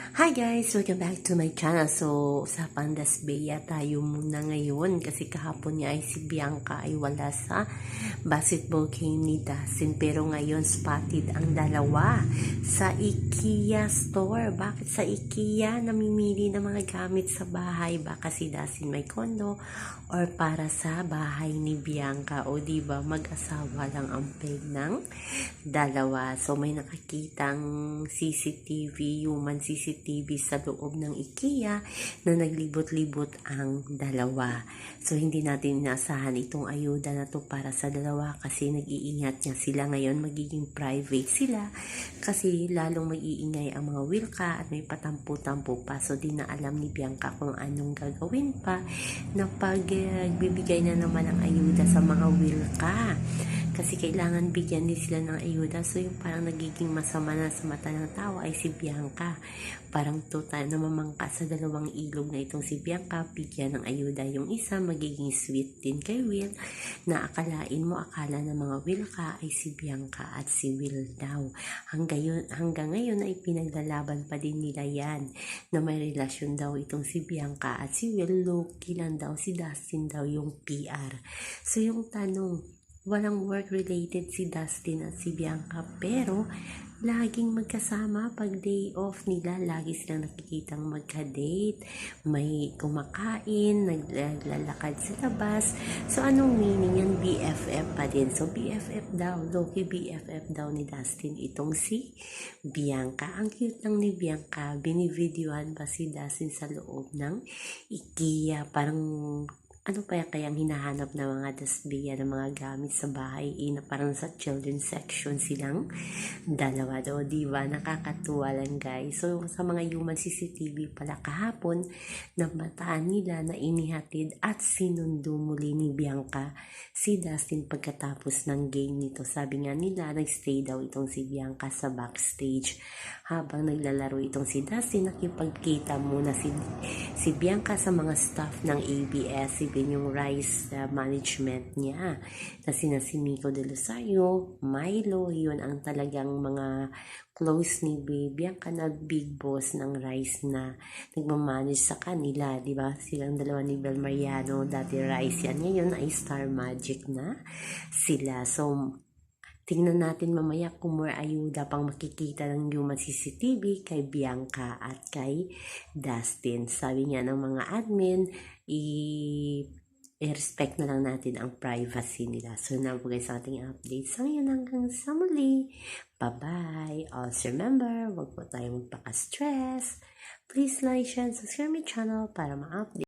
Hi guys! Welcome back to my channel. So, usapan das Bea tayo muna ngayon kasi kahapon niya ay si Bianca ay wala sa basketball game ni Dustin. Pero ngayon spotted ang dalawa sa IKEA store. Bakit sa IKEA namimili ng mga gamit sa bahay? Baka si Dustin may kondo or para sa bahay ni Bianca o di ba mag-asawa lang ang peg ng dalawa. So, may nakakitang CCTV, human CCTV sa loob ng IKEA na naglibot-libot ang dalawa. So, hindi natin inasahan itong ayuda na to para sa dalawa kasi nag-iingat niya sila ngayon. Magiging private sila kasi lalong mag-iingay ang mga wilka at may patampo-tampo pa. So, di na alam ni Bianca kung anong gagawin pa na pag eh, bibigay na naman ng ayuda sa mga wilka kasi kailangan bigyan din sila ng ayuda. So, yung parang nagiging masama na sa mata ng tao ay si Bianca. Parang total na mamangka sa dalawang ilog na itong si Bianca, bigyan ng ayuda. Yung isa, magiging sweet din kay Will, na akalain mo, akala ng mga Will ka ay si Bianca at si Will daw. Hanggang, yun, hanggang ngayon ay pinaglalaban pa din nila yan, na may relasyon daw itong si Bianca at si Will, Loki lang daw, si Dustin daw yung PR. So, yung tanong, walang work related si Dustin at si Bianca pero laging magkasama pag day off nila. Lagi silang nakikitang magka-date may kumakain naglalakad sa labas. So anong meaning yan? BFF pa din. So BFF daw Loki BFF daw ni Dustin. Itong si Bianca. Ang cute lang ni Bianca. Binivideohan pa si Dustin sa loob ng IKEA? Parang ano pa kayang hinahanap ng mga dasbiya ng mga gamit sa bahay? Eh, na parang sa children's section silang dalawa. Do di ba nakakatuwa lang guys. So sa mga human CCTV pala kahapon nabataan nila na inihatid at sinundo muli ni Bianca si Dustin pagkatapos ng game nito. Sabi nga nila nagstay daw itong si Bianca sa backstage. Habang naglalaro itong si Dustin nakipagkita muna si si Bianca sa mga staff ng ABS even yung rice uh, management niya na sina si Miko de Rosario, Milo, yun ang talagang mga close ni Bianca na big boss ng rice na nagmamanage sa kanila, di ba? Silang dalawa ni Bel Mariano, dati rice yan. Ngayon ay Star Magic na sila. So, Tingnan natin mamaya kung more ayuda pang makikita ng human CCTV kay Bianca at kay Dustin. Sabi niya ng mga admin, i i-respect na lang natin ang privacy nila. So, na po guys ating update. So, ngayon hanggang sa muli. Bye-bye. Also, remember, wag po tayo magpaka-stress. Please like, share, and subscribe my channel para ma-update